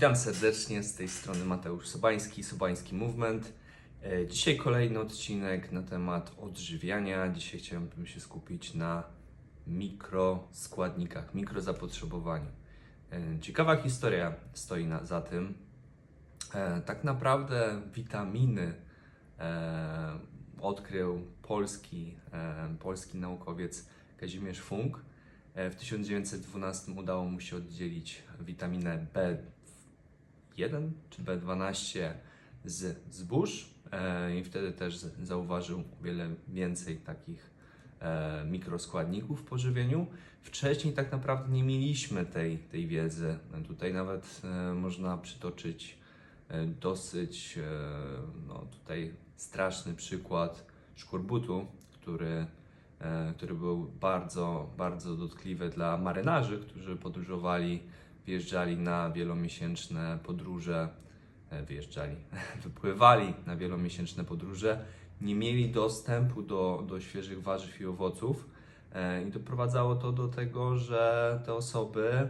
Witam serdecznie z tej strony Mateusz Sobański, Sobański Movement. E, Dzisiaj kolejny odcinek na temat odżywiania. Dzisiaj chciałbym się skupić na mikroskładnikach, mikrozapotrzebowaniu. E, Ciekawa historia stoi na, za tym. E, Tak naprawdę witaminy odkrył polski, polski naukowiec Kazimierz Funk. W 1912 udało mu się oddzielić witaminę B1 czy B12 z zbóż e, i wtedy też zauważył o wiele więcej takich e, mikroskładników w pożywieniu. Wcześniej tak naprawdę nie mieliśmy tej, tej wiedzy. Tutaj nawet e, można przytoczyć dosyć no, tutaj straszny przykład szkorbutu, który, który był bardzo, bardzo dotkliwy dla marynarzy, którzy podróżowali, wjeżdżali na wielomiesięczne podróże, e, wyjeżdżali, wypływali na wielomiesięczne podróże, nie mieli dostępu do, do świeżych warzyw i owoców e, i doprowadzało to do tego, że te osoby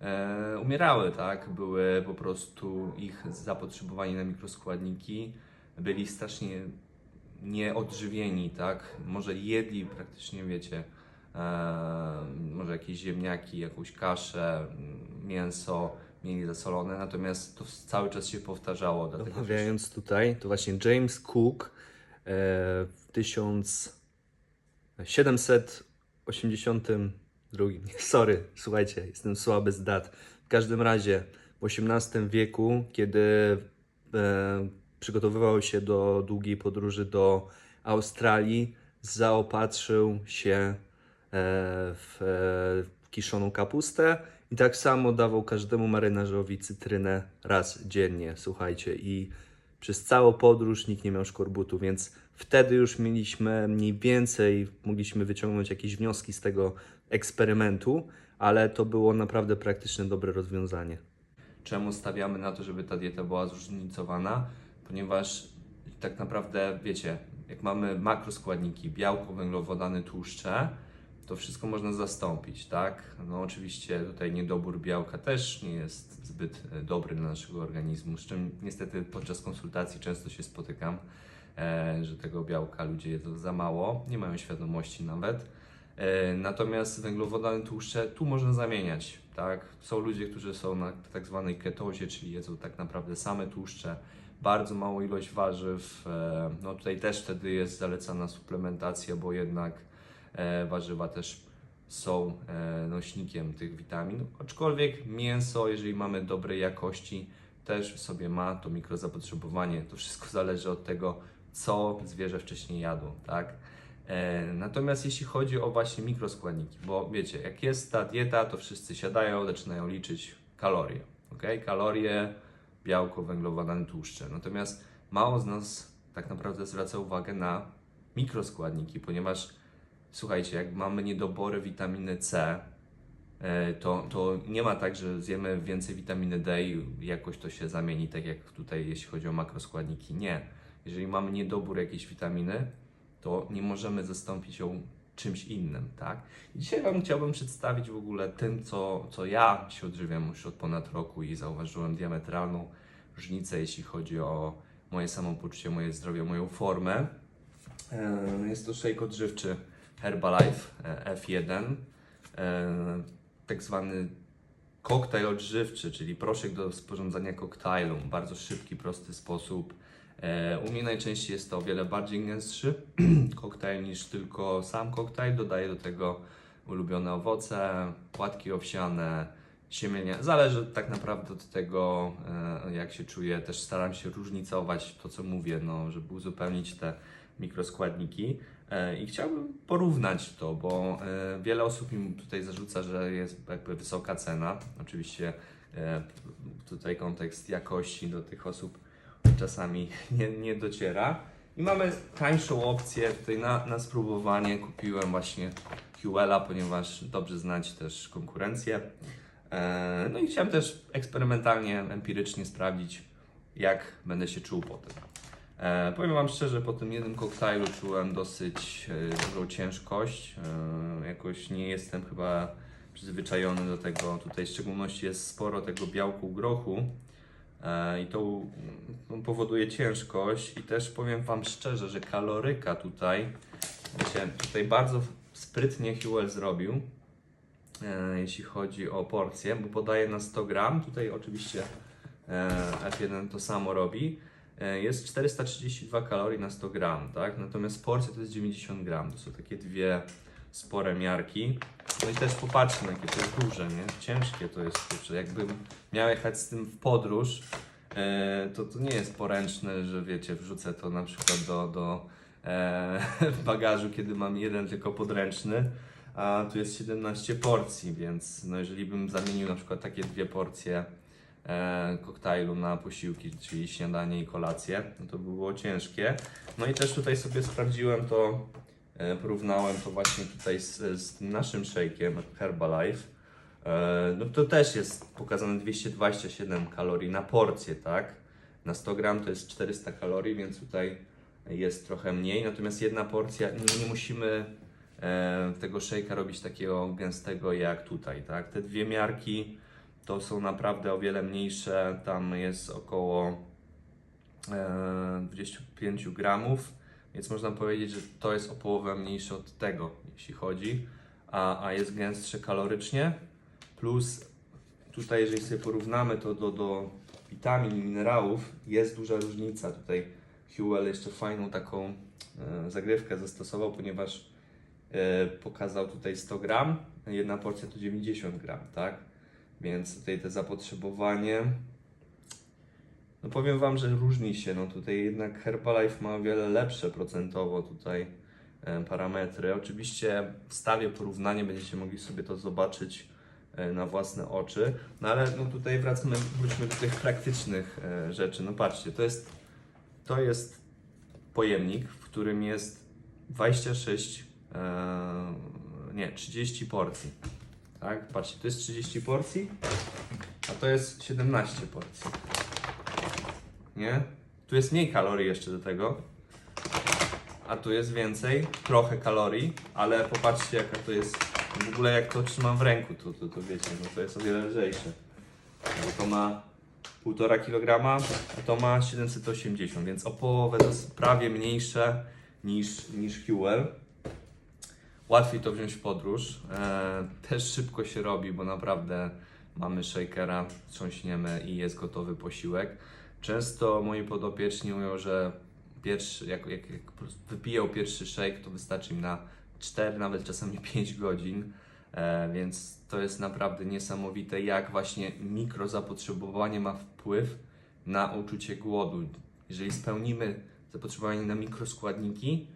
e, umierały, tak? Były po prostu ich zapotrzebowanie na mikroskładniki, byli strasznie nieodżywieni, tak? Może jedli praktycznie, wiecie, może jakieś ziemniaki, jakąś kaszę, mięso, mieli zasolone, natomiast to cały czas się powtarzało. Dlatego Omawiając tutaj, to właśnie James Cook e, w 1782, nie, sorry, słuchajcie, jestem słaby z dat. W każdym razie w XVIII wieku, kiedy e, przygotowywał się do długiej podróży do Australii, zaopatrzył się e, w e, kiszoną kapustę i tak samo dawał każdemu marynarzowi cytrynę raz dziennie, słuchajcie, i przez całą podróż nikt nie miał szkorbutu, więc wtedy już mieliśmy mniej więcej, mogliśmy wyciągnąć jakieś wnioski z tego eksperymentu, ale to było naprawdę praktyczne, dobre rozwiązanie. Czemu stawiamy na to, żeby ta dieta była zróżnicowana? Ponieważ tak naprawdę, wiecie, jak mamy makroskładniki, białko, węglowodany, tłuszcze, to wszystko można zastąpić, tak? No oczywiście tutaj niedobór białka też nie jest zbyt e, dobry dla naszego organizmu, z czym niestety podczas konsultacji często się spotykam, e, że tego białka ludzie jedzą za mało, nie mają świadomości nawet. E, Natomiast węglowodany tłuszcze tu można zamieniać, tak? Są ludzie, którzy są na tak zwanej ketozie, czyli jedzą tak naprawdę same tłuszcze, bardzo małą ilość warzyw. No tutaj też wtedy jest zalecana suplementacja, bo jednak warzywa też są e, nośnikiem tych witamin. Aczkolwiek mięso, jeżeli mamy dobrej jakości, też w sobie ma to mikrozapotrzebowanie. To wszystko zależy od tego, co zwierzę wcześniej jadło, tak? E, Natomiast jeśli chodzi o właśnie mikroskładniki, bo wiecie, jak jest ta dieta, to wszyscy siadają, zaczynają liczyć kalorie, ok? Kalorie, białko, węglowodany, tłuszcze. Natomiast mało z nas tak naprawdę zwraca uwagę na mikroskładniki, ponieważ słuchajcie, jak mamy niedobory witaminy C, e, to, to nie ma tak, że zjemy więcej witaminy D i jakoś to się zamieni, tak jak tutaj, jeśli chodzi o makroskładniki. Nie. Jeżeli mamy niedobór jakiejś witaminy, to nie możemy zastąpić ją czymś innym, tak? Dzisiaj Wam chciałbym przedstawić w ogóle tym, co, co ja się odżywiam już od ponad roku i zauważyłem diametralną różnicę, jeśli chodzi o moje samopoczucie, moje zdrowie, moją formę. E, Jest to shake odżywczy Herbalife e, F1, e, tak zwany koktajl odżywczy, czyli proszek do sporządzania koktajlu. Bardzo szybki, prosty sposób. E, U mnie najczęściej jest to o wiele bardziej gęstszy koktajl niż tylko sam koktajl. Dodaję do tego ulubione owoce, płatki owsiane, siemienia. Zależy tak naprawdę od tego, jak się czuję. Też staram się różnicować to, co mówię, no, żeby uzupełnić te mikroskładniki. E, I chciałbym porównać to, bo e, wiele osób mi tutaj zarzuca, że jest jakby wysoka cena. Oczywiście e, tutaj kontekst jakości do tych osób czasami nie, nie dociera. I mamy tańszą opcję tutaj na, na spróbowanie. Kupiłem właśnie QL-a, ponieważ dobrze znać też konkurencję. No i chciałem też eksperymentalnie, empirycznie sprawdzić, jak będę się czuł po tym. E, powiem Wam szczerze, po tym jednym koktajlu czułem dosyć e, dużą ciężkość. E, jakoś nie jestem chyba przyzwyczajony do tego. Tutaj w szczególności jest sporo tego białku grochu e, i to mm, powoduje ciężkość i też powiem Wam szczerze, że kaloryka tutaj, wiecie, tutaj bardzo sprytnie Hewell zrobił, e, jeśli chodzi o porcję, bo podaje na 100 gram, tutaj oczywiście e, F1 to samo robi, jest 432 kalorii na 100 gram, tak? Natomiast porcja to jest 90 gram, to są takie dwie spore miarki. No i też popatrzmy, jakie to jest duże, nie? Ciężkie to jest, kurczę. Jakbym miał jechać z tym w podróż, e, to to nie jest poręczne, że wiecie, wrzucę to na przykład do, do e, bagażu, kiedy mam jeden tylko podręczny, a tu jest 17 porcji, więc no jeżeli bym zamienił na przykład takie dwie porcje e, koktajlu na posiłki, czyli śniadanie i kolację, no to by było ciężkie. No i też tutaj sobie sprawdziłem to, e, porównałem to właśnie tutaj z, z naszym shake'iem Herbalife. E, no to też jest pokazane 227 kalorii na porcję, tak? Na 100 gram to jest 400 kalorii, więc tutaj jest trochę mniej. Natomiast jedna porcja, nie, nie musimy e, tego shake'a robić takiego gęstego jak tutaj, tak? Te dwie miarki to są naprawdę o wiele mniejsze. Tam jest około e, 25 gramów, więc można powiedzieć, że to jest o połowę mniejsze od tego, jeśli chodzi, a, a jest gęstsze kalorycznie. Plus tutaj, jeżeli sobie porównamy to do, do witamin i minerałów, jest duża różnica. Tutaj Hewell jeszcze fajną taką e, zagrywkę zastosował, ponieważ e, pokazał tutaj 100 gram, jedna porcja to 90 gram, tak? Więc tutaj te zapotrzebowanie, no powiem Wam, że różni się, no tutaj jednak Herbalife ma o wiele lepsze procentowo tutaj e, parametry. Oczywiście wstawię porównanie, będziecie mogli sobie to zobaczyć e, na własne oczy. No ale no tutaj wracamy, wróćmy do tych praktycznych e, rzeczy. No patrzcie, to jest, to jest pojemnik, w którym jest 26, e, nie, 30 porcji. Tak, patrzcie, to jest 30 porcji, a to jest 17 porcji. Nie? Tu jest mniej kalorii jeszcze do tego, a tu jest więcej, trochę kalorii, ale popatrzcie jaka to jest, w ogóle jak to trzymam w ręku, to, to, to wiecie, no to jest o wiele lżejsze. Bo to ma 1,5 kg, a to ma 780, więc o połowę to jest prawie mniejsze niż, niż Huel. Łatwiej to wziąć w podróż. E, też szybko się robi, bo naprawdę mamy shakera, trząśniemy i jest gotowy posiłek. Często moi podopieczni mówią, że pierwszy, jak, jak, jak wypiją pierwszy shake, to wystarczy im na 4, nawet czasami 5 godzin. E, więc to jest naprawdę niesamowite, jak właśnie mikrozapotrzebowanie ma wpływ na uczucie głodu. Jeżeli spełnimy zapotrzebowanie na mikroskładniki,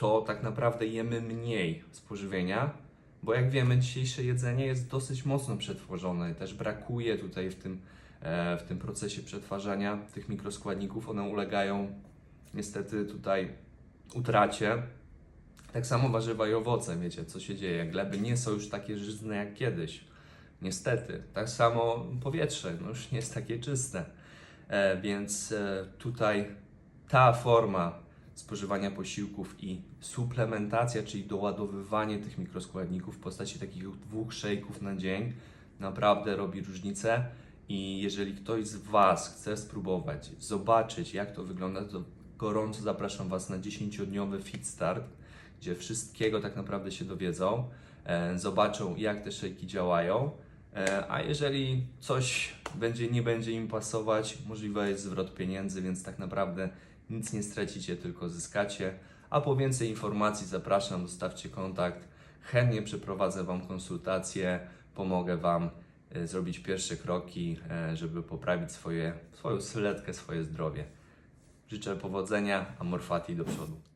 to tak naprawdę jemy mniej spożywienia, bo jak wiemy, dzisiejsze jedzenie jest dosyć mocno przetworzone. Też brakuje tutaj w tym, e, w tym procesie przetwarzania tych mikroskładników. One ulegają niestety tutaj utracie. Tak samo warzywa i owoce, wiecie, co się dzieje. Gleby nie są już takie żyzne jak kiedyś. Niestety. Tak samo powietrze no już nie jest takie czyste. E, więc e, tutaj ta forma spożywania posiłków i suplementacja, czyli doładowywanie tych mikroskładników w postaci takich dwóch szejków na dzień naprawdę robi różnicę. I jeżeli ktoś z Was chce spróbować, zobaczyć jak to wygląda, to gorąco zapraszam Was na 10-dniowy Fit Start, gdzie wszystkiego tak naprawdę się dowiedzą, e, zobaczą jak te szejki działają. E, A jeżeli coś będzie, nie będzie im pasować, możliwy jest zwrot pieniędzy, więc tak naprawdę nic nie stracicie, tylko zyskacie. A po więcej informacji zapraszam, dostawcie kontakt. Chętnie przeprowadzę Wam konsultację, pomogę Wam e, zrobić pierwsze kroki, e, żeby poprawić swoje, swoją sylwetkę, swoje zdrowie. Życzę powodzenia, a Morfati do przodu.